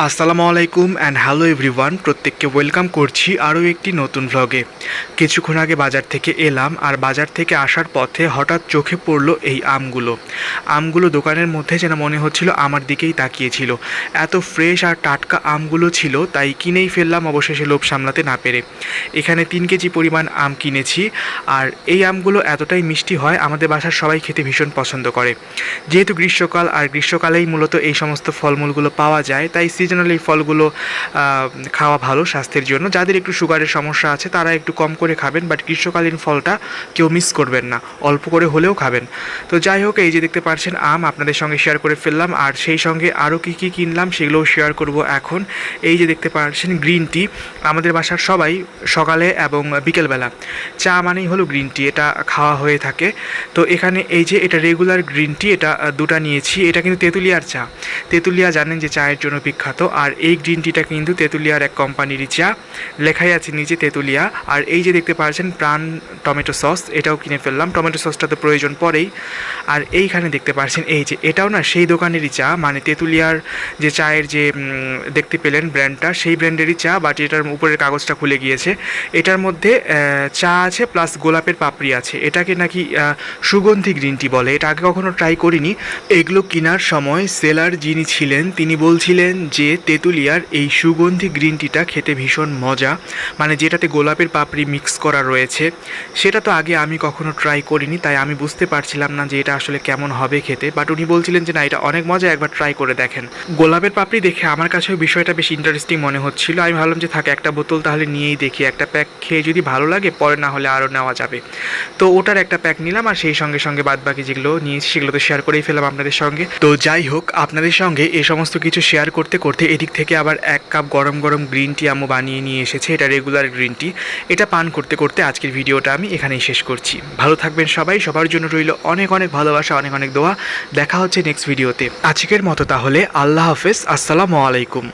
আসসালামু আলাইকুম and hello everyone প্রত্যেককে ওয়েলকাম করছি আরও একটি নতুন ভ্লগে কিছুক্ষণ আগে বাজার থেকে এলাম আর বাজার থেকে আসার পথে হঠাৎ চোখে পড়ল এই আমগুলো। আমগুলো দোকানের মধ্যে যেন মনে হচ্ছিল আমার দিকেই তাকিয়েছিল। এত ফ্রেশ আর টাটকা আমগুলো ছিল, তাই কিনেই ফেললাম অবশেষে লোভ সামলাতে না পেরে। এখানে তিন কেজি পরিমাণ আম কিনেছি আর এই আমগুলো এতটাই মিষ্টি হয়, আমাদের বাসার সবাই খেতে ভীষণ পছন্দ করে। যেহেতু গ্রীষ্মকাল আর গ্রীষ্মকালেই মূলত এই সমস্ত ফলমূলগুলো পাওয়া যায়, তাই সিজনাল এই ফলগুলো খাওয়া ভালো স্বাস্থ্যের জন্য। যাদের একটু সুগারের সমস্যা আছে, তারা একটু কম করে খাবেন বাট গ্রীষ্মকালীন ফলটা কেউ মিস করবেন না। অল্প করে হলেও খাবেন। তো যাই হোক, এই যে দেখতে পাচ্ছেন আম, আপনাদের সঙ্গে শেয়ার করে ফেললাম। আর সেই সঙ্গে আরও কী কী কিনলাম, সেগুলোও শেয়ার করব এখন। এই যে দেখতে পাচ্ছেন গ্রিন টি আমাদের বাসার সবাই সকালে এবং বিকেলবেলা। চা মানেই হলো গ্রিন টি এটা খাওয়া হয়ে থাকে। তো এখানে এই যে এটা রেগুলার গ্রিন টি এটা দুটা নিয়েছি। এটা কিন্তু তেঁতুলিয়ার চা। তেঁতুলিয়া জানেন যে চায়ের জন্য বিখ্যাত। আর এই গ্রিন টিটা কিন্তু তেঁতুলিয়ার এক কোম্পানিরই চা লেখাই আছে নিচে তেঁতুলিয়া। আর এই যে দেখতে পাচ্ছেন, প্রাণ টমেটো সস এটাও কিনে ফেললাম। টমেটো সসটা তো প্রয়োজন পড়েই। আর এইখানে দেখতে পাচ্ছেন, এই যে এটাও না সেই দোকানেরই চা মানে তেঁতুলিয়ার যে চায়ের যে দেখতে পেলেন ব্র্যান্ডটা সেই ব্র্যান্ডেরই চা বাট এটার উপরের কাগজটা খুলে গিয়েছে। এটার মধ্যে চা আছে প্লাস গোলাপের পাপড়ি আছে। এটাকে নাকি সুগন্ধি গ্রিন টি বলে। এটা আগে কখনো ট্রাই করিনি। এগুলো কেনার সময় সেলার যিনি ছিলেন, তিনি বলছিলেন যে তেঁতুলিয়ার এই সুগন্ধি গ্রিন টিটা খেতে ভীষণ মজা মানে যেটাতে গোলাপের পাপড়ি মিক্স করা রয়েছে, সেটা তো আগে আমি কখনো ট্রাই করিনি, তাই আমি বুঝতে পারছিলাম না যে এটা আসলে কেমন হবে খেতে বাট উনি বলছিলেন যে না, এটা অনেক মজা, একবার ট্রাই করে দেখেন। গোলাপের পাপড়ি দেখে আমার কাছেও বিষয়টা বেশ ইন্টারেস্টিং মনে হচ্ছিল, আমি ভাবলাম যে থাকে, একটা বোতল তাহলে নিয়েই দেখি, একটা প্যাক খেয়ে যদি ভালো লাগে, পরে না হলে আরও নেওয়া যাবে। তো ওটার একটা প্যাক নিলাম, আর সেই সঙ্গে সঙ্গে বাদ বাকি যেগুলো নিয়েছি, সেগুলো তো শেয়ার করেই ফেলাম আপনাদের সঙ্গে। তো যাই হোক, আপনাদের সঙ্গে এ সমস্ত কিছু শেয়ার করতে করতে করতে এদিক থেকে আবার এক কাপ গরম গরম গ্রিন টি আম্মু বানিয়ে নিয়ে এসেছে, এটা রেগুলার গ্রিন টি এটা পান করতে করতে আজকের ভিডিওটা আমি এখানেই শেষ করছি। ভালো থাকবেন সবাই, সবার জন্য রইল অনেক অনেক ভালোবাসা, অনেক অনেক দোয়া। দেখা হচ্ছে নেক্সট ভিডিওতে আজকের মতো তাহলে, আল্লাহ হাফেজ, আসসালামু আলাইকুম।